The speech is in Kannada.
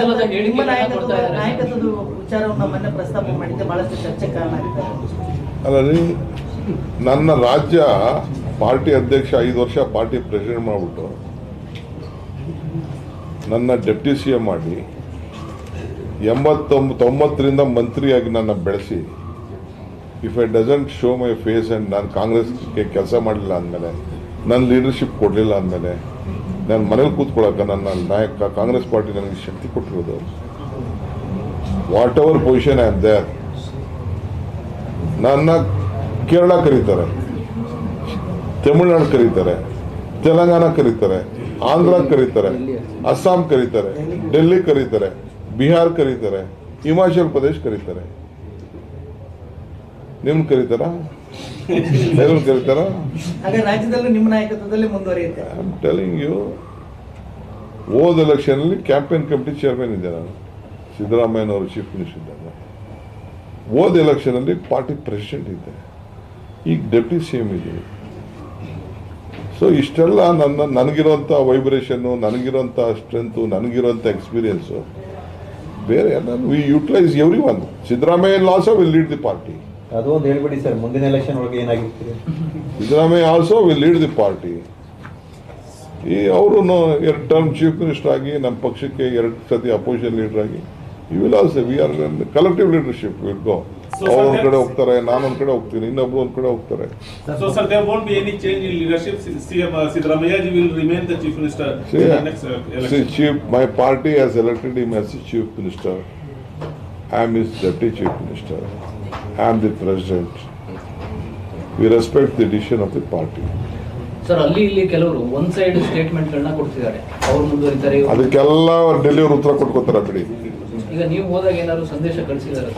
ನಿಮ್ಮ ನಾಯಕತ್ವದ ವಿಚಾರವನ್ನು ಮೊನ್ನೆ ಪ್ರಸ್ತಾಪ ಮಾಡಿದ್ದೆ ಬಹಳಷ್ಟು ಚರ್ಚೆ ಕಾರಣ ಆಗಿದ್ದಾರೆ ಅಲ್ಲ ರೀ ನನ್ನ ರಾಜ್ಯ ಪಾರ್ಟಿ ಅಧ್ಯಕ್ಷ ಐದು ವರ್ಷ ಪಾರ್ಟಿ ಪ್ರೆಸಿಡೆಂಟ್ ಮಾಡಿಬಿಟ್ಟು ನನ್ನ ಡೆಪ್ಟಿ ಸಿ ಎಂ ಮಾಡಿ ಎಂಬತ್ತೊಂಬ ತೊಂಬತ್ತರಿಂದ ಮಂತ್ರಿಯಾಗಿ ನನ್ನ ಬೆಳೆಸಿ if I doesn't show my face and ನಾನು ಕಾಂಗ್ರೆಸ್ಗೆ ಕೆಲಸ ಮಾಡಲಿಲ್ಲ ಅಂದಮೇಲೆ ನನ್ನ ಲೀಡರ್ಶಿಪ್ ಕೊಡಲಿಲ್ಲ ಅಂದಮೇಲೆ ನಾನು ಮನೇಲಿ ಕೂತ್ಕೊಳ್ಳೋಕೆ ನನ್ನ ನಾಯಕ ಕಾಂಗ್ರೆಸ್ ಪಾರ್ಟಿ ನನಗೆ ಶಕ್ತಿ ಕೊಟ್ಟಿರೋದು. Whatever position am there ನನ್ನ ಕೇರಳ ಕರೀತಾರೆ, ತಮಿಳ್ನಾಡು ಕರೀತಾರೆ, ತೆಲಂಗಾಣ ಕರೀತಾರೆ, ಆಂಧ್ರ ಕರೀತಾರೆ, ಅಸ್ಸಾಂ ಕರೀತಾರೆ, ಡೆಲ್ಲಿ ಕರೀತಾರೆ, ಬಿಹಾರ್ ಕರೀತಾರೆ, ಹಿಮಾಚಲ್ ಪ್ರದೇಶ್ ಕರೀತಾರೆ. ನಿಮ್ನ ಕರೀತಾರ? ಬೆಂಗಳೂರು ಕರೀತಾರ? ರಾಜ್ಯದಲ್ಲೂ ನಿಮ್ಮ ನಾಯಕತ್ವದಲ್ಲಿ ಮುಂದುವರಿಯುತ್ತೆ. ಐ ಆಮ್ ಟೆಲಿಂಗ್ ಯು ಹೋದ ಎಲೆಕ್ಷನಲ್ಲಿ ಕ್ಯಾಂಪೇನ್ ಕಮಿಟಿ ಚೇರ್ಮನ್ ಇದ್ದೆ ನಾನು. ಸಿದ್ದರಾಮಯ್ಯನವರು ಚೀಫ್ ಮಿನಿಸ್ಟರ್ ಇದ್ದಾಗ. ಹೋದ ಎಲೆಕ್ಷನಲ್ಲಿ ಪಾರ್ಟಿ ಪ್ರೆಸಿಡೆಂಟ್ ಇದ್ದೆ. ಈಗ ಡೆಪ್ಟಿ ಸಿ ಎಂ ಇದ್ದೀವಿ ಸೊ ಇಷ್ಟೆಲ್ಲ ನನ್ನ ನನಗಿರೋಂಥ ವೈಬ್ರೇಷನ್ನು ನನಗಿರೋಂಥ ಸ್ಟ್ರೆಂತು ನನಗಿರೋಂಥ ಎಕ್ಸ್ಪೀರಿಯನ್ಸು ಬೇರೆ ನಾನು we utilise everyone Siddaramaiah also will lead the party ಅದು ಒಂದು ಹೇಳ್ಬಿಡಿ ಸರ್ ಮುಂದಿನ ಎಲೆಕ್ಷನ್ ಒಳಗೆ ಏನಾಗಿರ್ತೀರಿ Siddaramaiah also will lead the party ಈ ಅವರು ಎರಡು ಟರ್ಮ್ ಚೀಫ್ ಮಿನಿಸ್ಟರ್ ಆಗಿ ನಮ್ಮ ಪಕ್ಷಕ್ಕೆ ಎರಡು ಸತಿ ಅಪೋಸಿಷನ್ ಲೀಡರ್ ಆಗಿ you will also we are collective leadership will go ಅವ್ರು ಒಂದ್ ಕಡೆ ಹೋಗ್ತಾರೆ ನಾನೊಂದ್ ಒಂದ್ ಕಡೆ ಹೋಗ್ತೀನಿ ಇನ್ನೊಬ್ರು ಒಂದ್ ಕಡೆ ಹೋಗ್ತಾರೆ. Chief my party has elected any change chief minister I am is deputy chief remain and E present we respect the decision of the party sir ಅಲ್ಲಿ ಇಲ್ಲಿ ಕೆಲವರು ಒಂದು ಸೈಡ್ ಸ್ಟೇಟ್ಮೆಂಟ್ಗಳನ್ನು ಕೊಡ್ತಿದ್ದಾರೆ. ಅವ್ರು ಮುಂದಿರತರ ಅದಕ್ಕೆಲ್ಲ ಡೆಲ್ಲಿಯರು ಉತ್ತರ ಕೊಡ್ಕೊತರ ಅಕಡಿ ಈಗ ನೀವು ಹೋದಾಗ ಏನಾದ್ರು ಸಂದೇಶ ಕಳುಹಿಸಿದರಾ